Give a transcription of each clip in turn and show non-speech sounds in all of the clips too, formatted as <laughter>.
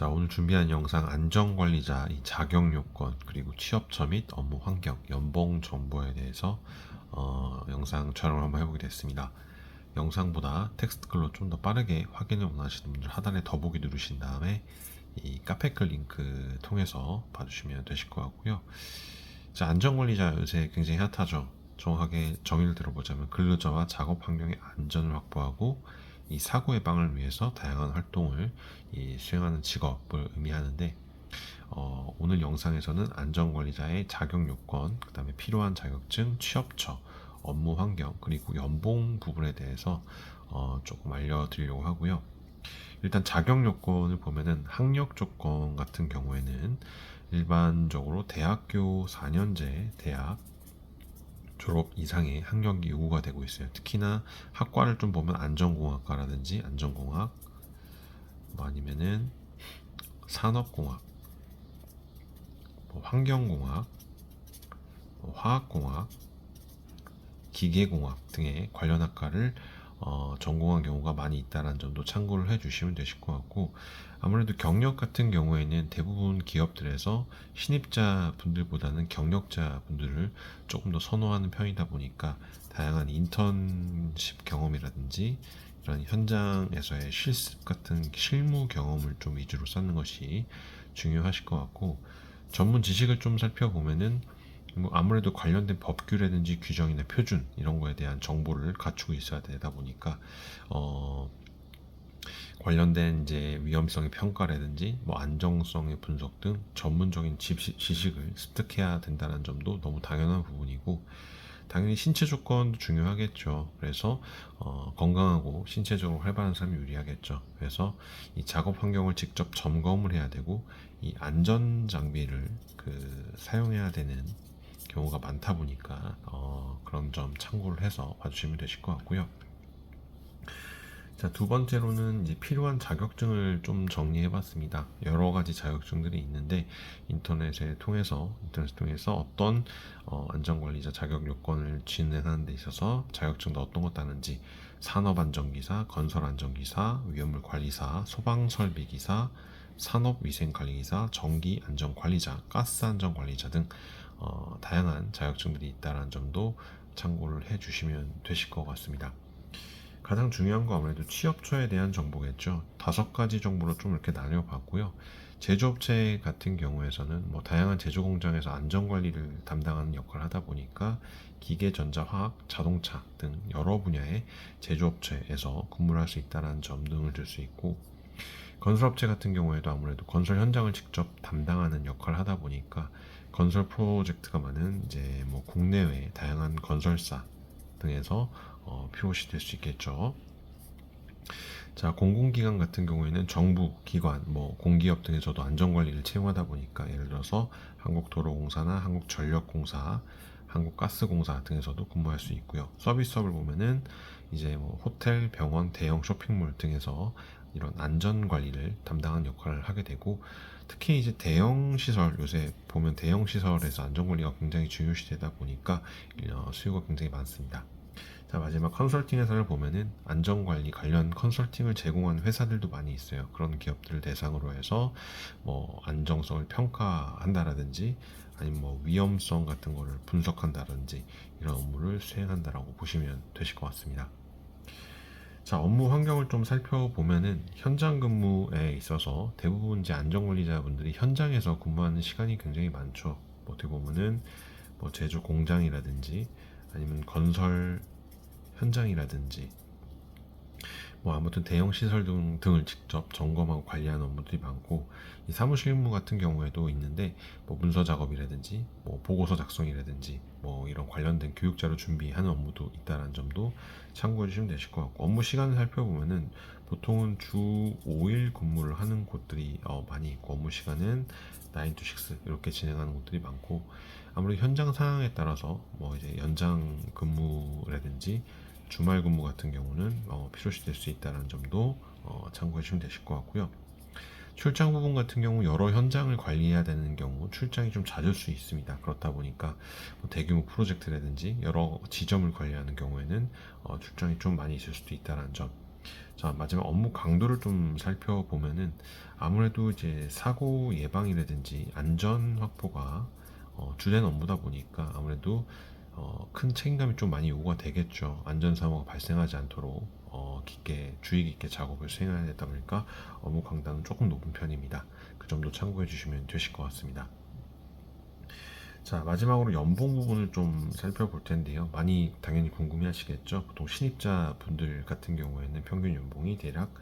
자, 오늘 준비한 영상 안전관리자 이 자격 요건 그리고 취업처 및 업무 환경, 연봉 정보에 대해서 어, 영상 촬영을 한번 해보게 됐습니다. 영상보다 텍스트 글로 좀 더 빠르게 확인을 원하시는 분들 하단에 더보기 누르신 다음에 이 카페글 링크 통해서 봐주시면 되실 것 같고요. 자, 안전관리자 요새 굉장히 핫하죠. 정확하게 정의를 들어보자면 근로자와 작업 환경의 안전을 확보하고 이 사고 예방을 위해서 다양한 활동을 이 수행하는 직업을 의미하는데 어, 오늘 영상에서는 안전관리자의 자격 요건, 그 다음에 필요한 자격증, 취업처, 업무 환경, 그리고 연봉 부분에 대해서 어, 조금 알려드리려고 하고요. 일단 자격 요건을 보면은 학력 조건 같은 경우에는 일반적으로 대학교 4년제 대학 졸업 이상의 학력이 요구가 되고 있어요. 특히나 학과를 좀 보면 안전공학과라든지 안전공학, 뭐 아니면은 산업공학, 뭐 환경공학, 뭐 화학공학, 기계공학 등의 관련 학과를 어, 전공한 경우가 많이 있다는 점도 참고를 해주시면 되실 것 같고 아무래도 경력 같은 경우에는 대부분 기업들에서 신입자 분들보다는 경력자 분들을 조금 더 선호하는 편이다 보니까 다양한 인턴십 경험이라든지 이런 현장에서의 실습 같은 실무 경험을 좀 위주로 쌓는 것이 중요하실 것 같고 전문 지식을 좀 살펴보면은 뭐 아무래도 관련된 법규라든지 규정이나 표준 이런 거에 대한 정보를 갖추고 있어야 되다 보니까 어 관련된 이제 위험성의 평가라든지 뭐 안정성의 분석 등 전문적인 지식- 지식을 습득해야 된다는 점도 너무 당연한 부분이고 당연히 신체 조건도 중요하겠죠. 그래서 어, 건강하고 신체적으로 활발한 사람이 유리하겠죠. 그래서 이 작업 환경을 직접 점검을 해야 되고 이 안전 장비를 그 사용해야 되는 경우가 많다 보니까 어, 그런 점 참고를 해서 봐주시면 되실 것 같고요. 자, 두 번째로는 이제 필요한 자격증을 좀 정리해 봤습니다. 여러 가지 자격증들이 있는데 인터넷에 통해서 인터넷 통해서 어떤 어, 안전관리자 자격 요건을 진행하는 데 있어서 자격증도 어떤 것 따는지 산업 안전기사, 건설 안전기사, 위험물 관리사, 소방 설비 기사, 산업위생관리기사, 전기안전관리자, 가스안전관리자 등 어, 다양한 자격증들이 있다는 점도 참고를 해 주시면 되실 것 같습니다. 가장 중요한 거 아무래도 취업처에 대한 정보겠죠. 다섯 가지 정보로 좀 이렇게 나뉘어봤고요. 제조업체 같은 경우에서는 뭐 다양한 제조 공장에서 안전 관리를 담당하는 역할을 하다 보니까 기계, 전자, 화학, 자동차 등 여러 분야의 제조업체에서 근무를 할 수 있다는 점 등을 들 수 있고 건설업체 같은 경우에도 아무래도 건설 현장을 직접 담당하는 역할을 하다 보니까 건설 프로젝트가 많은 이제 뭐 국내외 다양한 건설사 등에서 어, 필요시 될수 있겠죠. 자, 공공기관 같은 경우에는 정부 기관, 뭐 공기업 등에서도 안전관리를 채용하다 보니까 예를 들어서 한국도로공사나 한국전력공사, 한국가스공사 등에서도 근무할 수 있고요. 서비스업을 보면은 이제 뭐 호텔, 병원, 대형 쇼핑몰 등에서 이런 안전 관리를 담당하는 역할을 하게 되고 특히 이제 대형 시설 요새 보면 대형 시설에서 안전 관리가 굉장히 중요시되다 보니까 어, 수요가 굉장히 많습니다. 자 마지막 컨설팅 회사를 보면은 안전 관리 관련 컨설팅을 제공하는 회사들도 많이 있어요. 그런 기업들을 대상으로 해서 뭐 안정성을 평가한다라든지 아니면 뭐 위험성 같은 거를 분석한다든지 이런 업무를 수행한다라고 보시면 되실 것 같습니다. 자, 업무 환경을 좀 살펴보면은 현장 근무에 있어서 대부분 이제 안전관리자분들이 현장에서 근무하는 시간이 굉장히 많죠. 뭐 어떻게 보면은 뭐 제조 공장이라든지 아니면 건설 현장이라든지 뭐 아무튼 대형 시설 등, 등을 직접 점검하고 관리하는 업무들이 많고 이 사무실 업무 같은 경우에도 있는데 뭐 문서 작업이라든지 뭐 보고서 작성이라든지 뭐 이런 관련된 교육 자료 준비하는 업무도 있다는 점도 참고해 주시면 되실 것 같고 업무 시간을 살펴보면은 보통은 주 5일 근무를 하는 곳들이 어, 많이 있고 업무 시간은 9 to 6 이렇게 진행하는 곳들이 많고 아무래도 현장 상황에 따라서 뭐 이제 연장 근무라든지 주말 근무 같은 경우는 어, 필요시 될 수 있다는 점도 어, 참고해 주시면 되실 것 같고요. 출장 부분 같은 경우 여러 현장을 관리해야 되는 경우 출장이 좀 잦을 수 있습니다. 그렇다 보니까 뭐 대규모 프로젝트라든지 여러 지점을 관리하는 경우에는 어, 출장이 좀 많이 있을 수도 있다는 점 자 마지막 업무 강도를 좀 살펴보면은 아무래도 이제 사고 예방이라든지 안전 확보가 어, 주된 업무다 보니까 아무래도 어, 큰 책임감이 좀 많이 요구가 되겠죠. 안전 사고가 발생하지 않도록 어, 깊게 주의 깊게 작업을 수행해야 되다 보니까 업무 강도는 조금 높은 편입니다. 그 점도 참고해 주시면 되실 것 같습니다. 자 마지막으로 연봉 부분을 좀 살펴볼 텐데요. 많이 당연히 궁금해하시겠죠. 보통 신입자 분들 같은 경우에는 평균 연봉이 대략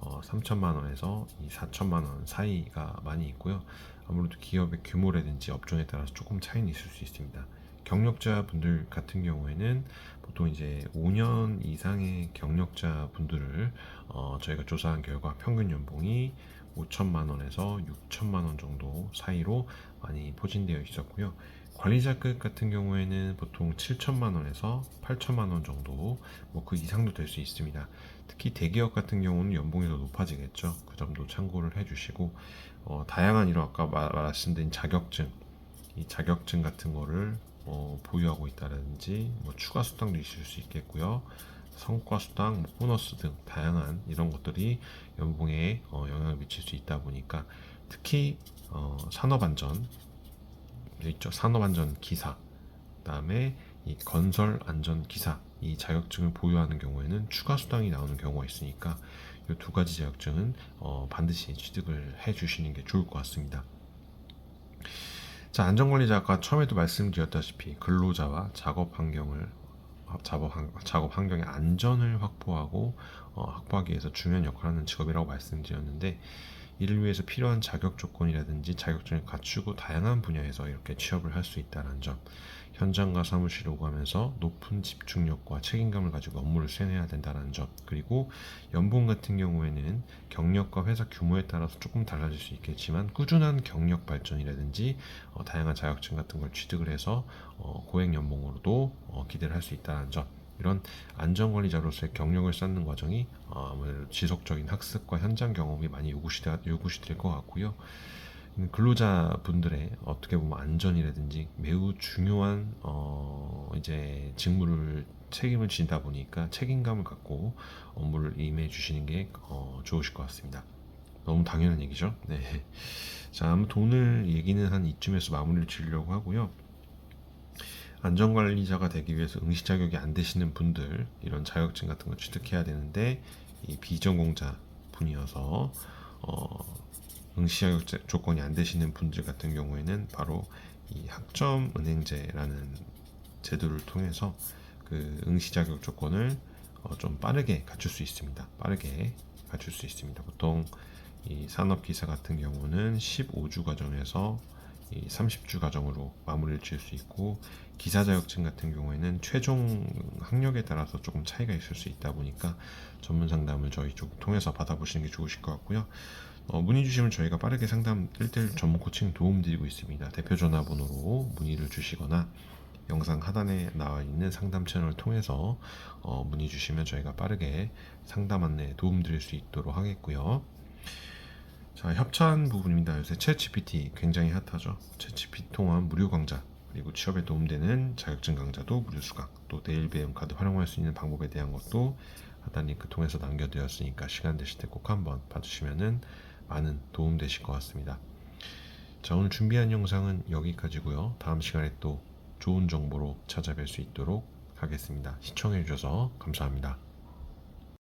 어, 3천만 원에서 이 4천만 원 사이가 많이 있고요. 아무래도 기업의 규모라든지 업종에 따라서 조금 차이는 있을 수 있습니다. 경력자 분들 같은 경우에는 보통 이제 5년 이상의 경력자 분들을 어, 저희가 조사한 결과 평균 연봉이 5천만 원에서 6천만 원 정도 사이로 많이 포진되어 있었고요. 관리자급 같은 경우에는 보통 7천만 원에서 8천만 원 정도 뭐 그 이상도 될 수 있습니다. 특히 대기업 같은 경우는 연봉이 더 높아지겠죠. 그 점도 참고를 해주시고 어, 다양한 이런 아까 말- 말씀드린 자격증 이 자격증 같은 거를 어, 보유하고 있다든지 뭐 추가 수당도 있을 수 있겠고요. 성과 수당, 뭐 보너스 등 다양한 이런 것들이 연봉에 어, 영향을 미칠 수 있다 보니까 특히 어, 산업안전 있죠 산업안전 기사 그다음에 이 건설 안전 기사 이 자격증을 보유하는 경우에는 추가 수당이 나오는 경우가 있으니까 이 두 가지 자격증은 어, 반드시 취득을 해 주시는 게 좋을 것 같습니다. 자 안전관리자 아까 처음에도 말씀드렸다시피 근로자와 작업 환경을 작업, 환- 작업 환경의 안전을 확보하고 어, 확보하기 위해서 중요한 역할을 하는 직업이라고 말씀드렸는데 이를 위해서 필요한 자격 조건이라든지 자격증을 갖추고 다양한 분야에서 이렇게 취업을 할 수 있다는 점 현장과 사무실을 오가면서 높은 집중력과 책임감을 가지고 업무를 수행해야 된다는 점 그리고 연봉 같은 경우에는 경력과 회사 규모에 따라서 조금 달라질 수 있겠지만 꾸준한 경력 발전이라든지 어, 다양한 자격증 같은 걸 취득을 해서 어, 고액 연봉으로도 어, 기대를 할 수 있다는 점 이런 안전관리자로서의 경력을 쌓는 과정이 어, 아무래도 지속적인 학습과 현장 경험이 많이 요구시, 요구시 될 것 같고요. 음, 근로자분들의 어떻게 보면 안전이라든지 매우 중요한 어, 이제 직무를 책임을 지다 보니까 책임감을 갖고 업무를 임해 주시는 게 어, 좋으실 것 같습니다. 너무 당연한 얘기죠. 네. <laughs> 자, 아무튼 오늘 얘기는 한 이쯤에서 마무리를 지으려고 하고요. 안전관리자가 되기 위해서 응시 자격이 안 되시는 분들 이런 자격증 같은 거 취득해야 되는데 이 비전공자 분이어서 어, 응시 자격 제- 조건이 안 되시는 분들 같은 경우에는 바로 이 학점 은행제라는 제도를 통해서 그 응시 자격 조건을 어, 좀 빠르게 갖출 수 있습니다. 빠르게 갖출 수 있습니다. 보통 이 산업 기사 같은 경우는 15주 과정에서 이 30주 과정으로 마무리를 지을 수 있고 기사 자격증 같은 경우에는 최종 학력에 따라서 조금 차이가 있을 수 있다 보니까 전문 상담을 저희 쪽 통해서 받아보시는 게 좋으실 것 같고요. 어, 문의 주시면 저희가 빠르게 상담 1대1 전문 코칭 도움 드리고 있습니다. 대표 전화번호로 문의를 주시거나 영상 하단에 나와 있는 상담 채널을 통해서 어, 문의 주시면 저희가 빠르게 상담 안내 도움 드릴 수 있도록 하겠고요. 자, 협찬 부분입니다. 요새 챗GPT 굉장히 핫하죠. 챗GPT 통한 무료 강좌 그리고 취업에 도움되는 자격증 강좌도 무료 수강 또 내일 배움 카드 활용할 수 있는 방법에 대한 것도 하단 링크 통해서 남겨드렸으니까 시간 되실 때 꼭 한번 봐주시면은 많은 도움 되실 것 같습니다. 자 오늘 준비한 영상은 여기까지고요. 다음 시간에 또 좋은 정보로 찾아뵐 수 있도록 하겠습니다. 시청해 주셔서 감사합니다.